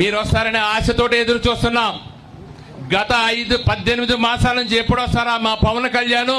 మీరు వస్తారనే ఆశతోటి ఎదురు చూస్తున్నాం. గత ఐదు పద్దెనిమిది మాసాల నుంచి ఎప్పుడు వస్తారా మా పవన్ కళ్యాణ్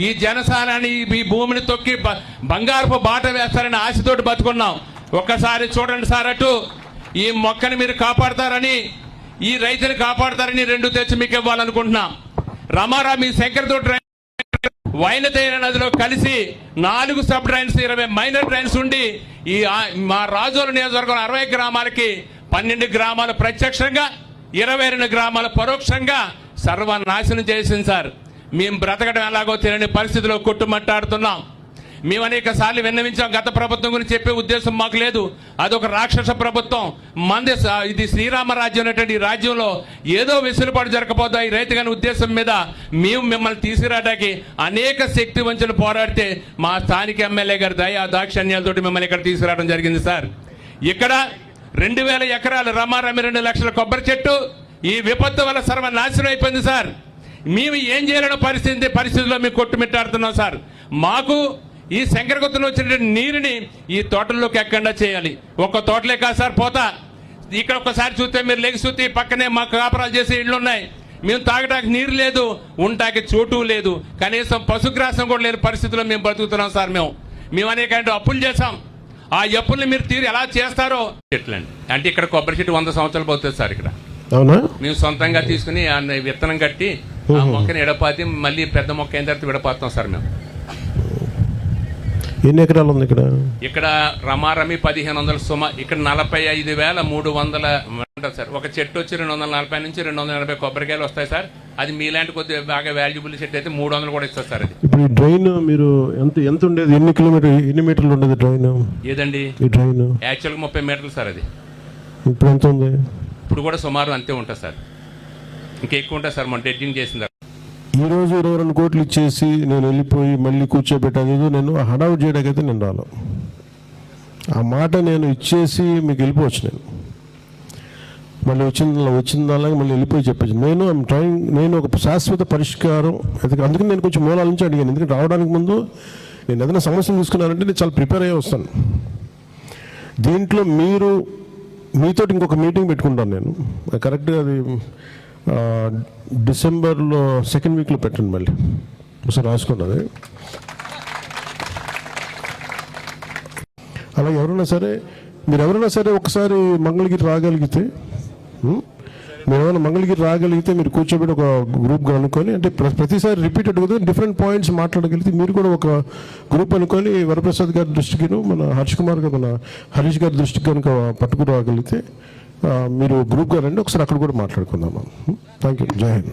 ఈ జనసానాన్ని మీ భూమిని తొక్కి బ- బంగారపు బాట వేస్తారని ఆశతోటి బతుకున్నాం. ఒక్కసారి చూడండి సార్ అటు. ఈ మొక్కని మీరు కాపాడతారని ఈ రైతుని కాపాడతారని రెండు తెచ్చి మీకు ఇవ్వాలనుకుంటున్నాం. రమారా మీ శంకర్తోటి వైనతైన నదిలో కలిసి నాలుగు సబ్ డ్రైన్స్ ఇరవై మైనర్ డ్రైన్స్ ఉండి ఈ మా రాజోల నియోజకవర్గం అరవై గ్రామాలకి పన్నెండు గ్రామాలు ప్రత్యక్షంగా ఇరవై రెండు గ్రామాలు పరోక్షంగా సర్వనాశనం చేసింది సార్. మేము బ్రతకడం ఎలాగో తెలియని పరిస్థితిలో కొట్టుమట్టాడుతున్నాం. మేము అనేక సార్లు విన్నవించాం గత ప్రభుత్వం గురించి చెప్పే ఉద్దేశం మాకు లేదు. అదొక రాక్షస ప్రభుత్వం. మంది ఇది శ్రీరామ రాజ్యం అనేటువంటి రాజ్యంలో ఏదో వెసులుబాటు జరగకపోతే ఈ రైతుగాని ఉద్దేశం మీద మేము మిమ్మల్ని తీసుకురావడానికి అనేక శక్తి వంచులు పోరాడితే మా స్థానిక ఎమ్మెల్యే గారి దయ దాక్షణ్యాలతోటి మిమ్మల్ని ఇక్కడ తీసుకురావడం జరిగింది సార్. ఇక్కడ రెండు వేల ఎకరాలు రమారమి రెండు లక్షల కొబ్బరి చెట్టు. ఈ విపత్తు వల్ల సర్వనాశనం అయిపోయింది సార్. మేము ఏం చేయాలన్న పరిస్థితి పరిస్థితిలో మేము కొట్టుమిట్టాడుతున్నాం సార్. మాకు ఈ శంకరగుత్తలో వచ్చిన నీరుని ఈ తోటల్లోకి ఎక్కడా చేయాలి. ఒక్క తోటలే కాదు సార్ పోతా. ఇక్కడ ఒక్కసారి చూస్తే మీరు లెగి చూస్తే పక్కనే మాకు కాపురాలు చేసే ఇళ్ళు ఉన్నాయి. మేము తాగడానికి నీరు లేదు ఉండటానికి చోటు లేదు. కనీసం పశుగ్రాసం కూడా లేని పరిస్థితిలో మేము బతుకుతున్నాం సార్ మేము. మేము అనేక అప్పులు చేసాం ఆ అప్పుల్ని మీరు తీరు ఎలా చేస్తారో చెట్లండి. అంటే ఇక్కడ కొబ్బరి చెట్టు వంద సంవత్సరాలు పోతుంది సార్ ఇక్కడ. అవునా? మేము సొంతంగా తీసుకుని విత్తనం కట్టి ఆ మొక్కని ఎడపాతి మళ్ళీ పెద్ద మొక్క అయిన తర్వాత విడపాతాం సార్ మేము. ఎన్ని ఎకరాలు ఉంది ఇక్కడ? ఇక్కడ రమారమి పదిహేను వందల సుమ ఇక్కడ నలభై ఐదు వేల మూడు వందల ఉంటుంది సార్. ఒక చెట్టు వచ్చి రెండు వందల నలభై నుంచి రెండు వందల ఎనభై కొబ్బరికాయలు వస్తాయి సార్. అది మీలాంటి కొద్దిగా బాగా వాల్యుబుల్ చెట్టు అయితే మూడు వందలు కూడా ఇస్తారు సార్ అది. ఇప్పుడు ఈ డ్రైన్ మీరు ఎంత ఎంత ఉండేది? ఎన్ని కిలోమీటర్ ఎన్ని మీటర్లు ఉండేది డ్రైన్ ఏదండి? ఈ డ్రైన్ యాక్చువల్గా ముప్పై మీటర్లు సార్ అది. ఇప్పుడు ఎంత ఉంది? ఇప్పుడు కూడా సుమారు అంతే ఉంటుంది సార్. ఇంకా ఎక్కువ ఉంటుంది సార్ మనం డెడ్జింగ్ చేసిన తర్వాత. ఈ రోజు ఇరవై రెండు కోట్లు ఇచ్చేసి నేను వెళ్ళిపోయి మళ్ళీ కూర్చోబెట్టాను ఏదో నేను హడావుడ్ చేయడానికి అయితే నేను రాను. ఆ మాట నేను ఇచ్చేసి మీకు వెళ్ళిపోవచ్చు నేను. మళ్ళీ వచ్చిన వచ్చిన అలాగే మళ్ళీ వెళ్ళిపోయి చెప్పచ్చు. నేను ఐమ్ ట్రైంగ్ నేను ఒక శాశ్వత పరిష్కారం ఎందుకంటే అందుకని నేను కొంచెం మూలాల నుంచి అడిగాను. ఎందుకంటే రావడానికి ముందు నేను ఏదైనా సమస్యలు తీసుకున్నానంటే నేను చాలా ప్రిపేర్ అయ్యి వస్తాను. దీంట్లో మీరు మీతోటి ఇంకొక మీటింగ్ పెట్టుకుంటాను నేను. కరెక్ట్గా అది డిసెంబర్లో సెకండ్ వీక్లో పెట్టండి మళ్ళీ. ఒకసారి రాసుకున్నది. అలా ఎవరైనా సరే మీరు ఎవరైనా సరే ఒకసారి మంగళగిరి రాగలిగితే మీరు ఏమైనా మంగళగిరి రాగలిగితే మీరు కూర్చోబెట్టి ఒక గ్రూప్గా అనుకొని అంటే ప్రతిసారి రిపీటెడ్ కదా డిఫరెంట్ పాయింట్స్ మాట్లాడగలిగితే మీరు కూడా ఒక గ్రూప్ అనుకొని వరప్రసాద్ గారి దృష్టికిను మన హర్ష్ కుమార్ గారు మన హరీష్ గారి దృష్టికి కనుక పట్టుకుని రాగలిగితే మీరు గ్రూప్గా రండి. ఒకసారి అక్కడ కూడా మాట్లాడుకుందాం థ్యాంక్ యూ జై హింద్.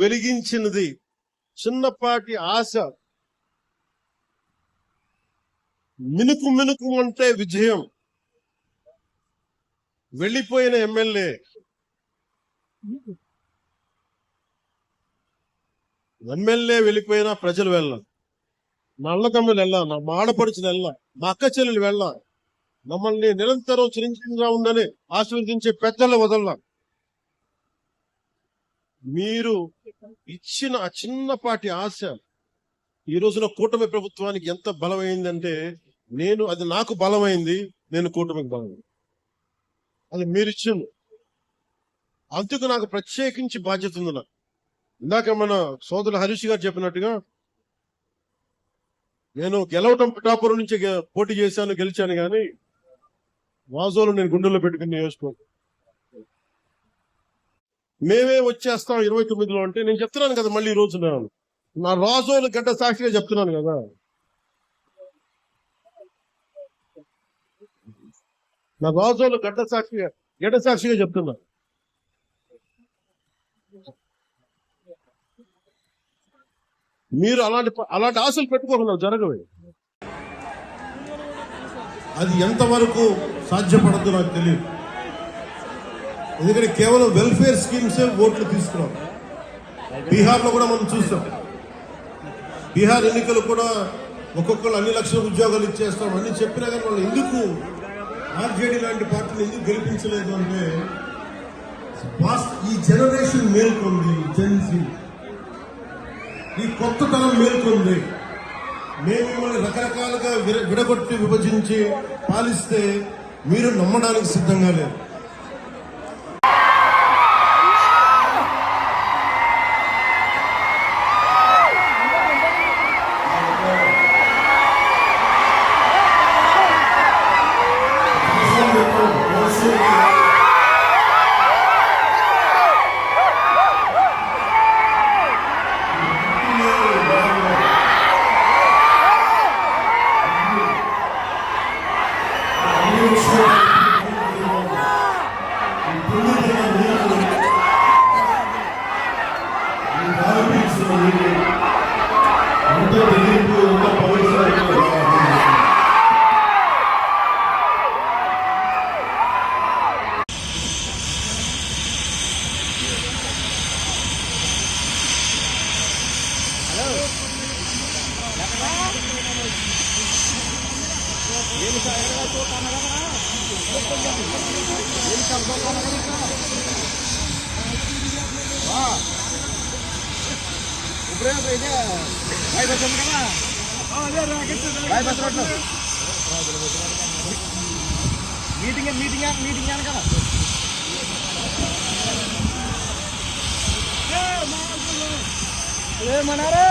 వెలిగించినది. చిన్నపాటి ఆశ. మినుకు మినుకు అంటే విజయం. వెళ్ళిపోయిన ఎమ్మెల్యే. ఎమ్మెల్యే వెళ్ళిపోయినా ప్రజలు వెళ్ళాలి నా అన్నదమ్ములు వెళ్ళా నా మాడపడుచులు వెళ్ళా మా అక్క చెల్లెలు వెళ్ళా. మమ్మల్ని నిరంతరం చిరంజీవిగా ఉందని ఆశీర్వదించే పెద్దలు వదల్లా మీరు ఇచ్చిన ఆ చిన్నపాటి ఆశ ఈ రోజున కూటమి ప్రభుత్వానికి ఎంత బలమైందంటే నేను అది నాకు బలమైంది నేను కూటమికి బలమైంది. అది మీరు ఇచ్చింది అందుకు నాకు ప్రత్యేకించి బాధ్యత ఉంది నాకు. ఇందాక మన సోదరుడు హరీష్ గారు చెప్పినట్టుగా నేను గెలవటం పిఠాపురం నుంచి పోటీ చేశాను గెలిచాను కానీ వాజోలు నేను గుండెల్లో పెట్టుకుని నియోజకవర్గం. మేమే వచ్చేస్తాం ఇరవై తొమ్మిదిలో అంటే నేను చెప్తున్నాను కదా మళ్ళీ ఈ రోజు నేను. నా రాజోలు గడ్డ సాక్షిగా చెప్తున్నాను కదా. నా రాజోలు గడ్డ సాక్షిగా గడ్డ సాక్షిగా చెప్తున్నా. మీరు అలాంటి అలాంటి ఆశలు పెట్టుకోకుండా జరగవే. అది ఎంతవరకు సాధ్యపడద్దు నాకు తెలియదు. ఎందుకంటే కేవలం వెల్ఫేర్ స్కీమ్సే ఓట్లు తీసుకున్నాం. బీహార్లో కూడా మనం చూస్తాం. బీహార్ ఎన్నికలు కూడా ఒక్కొక్కరు అన్ని లక్షల ఉద్యోగాలు ఇచ్చేస్తాం. అని చెప్పినా కానీ వాళ్ళు ఎందుకు ఆర్జేడీ లాంటి పార్టీని ఎందుకు గెలిపించలేదు అంటే ఈ జనరేషన్ మేల్కొంది జెన్సీ ఈ కొత్త తరం మేల్కొంది. మేము మిమ్మల్ని రకరకాలుగా విడగొట్టి విభజించి పాలిస్తే మీరు నమ్మడానికి సిద్ధంగా లేరు. మీటింగ్ మీటింగ్ మీటింగ్ అనగా ఏమన్నారా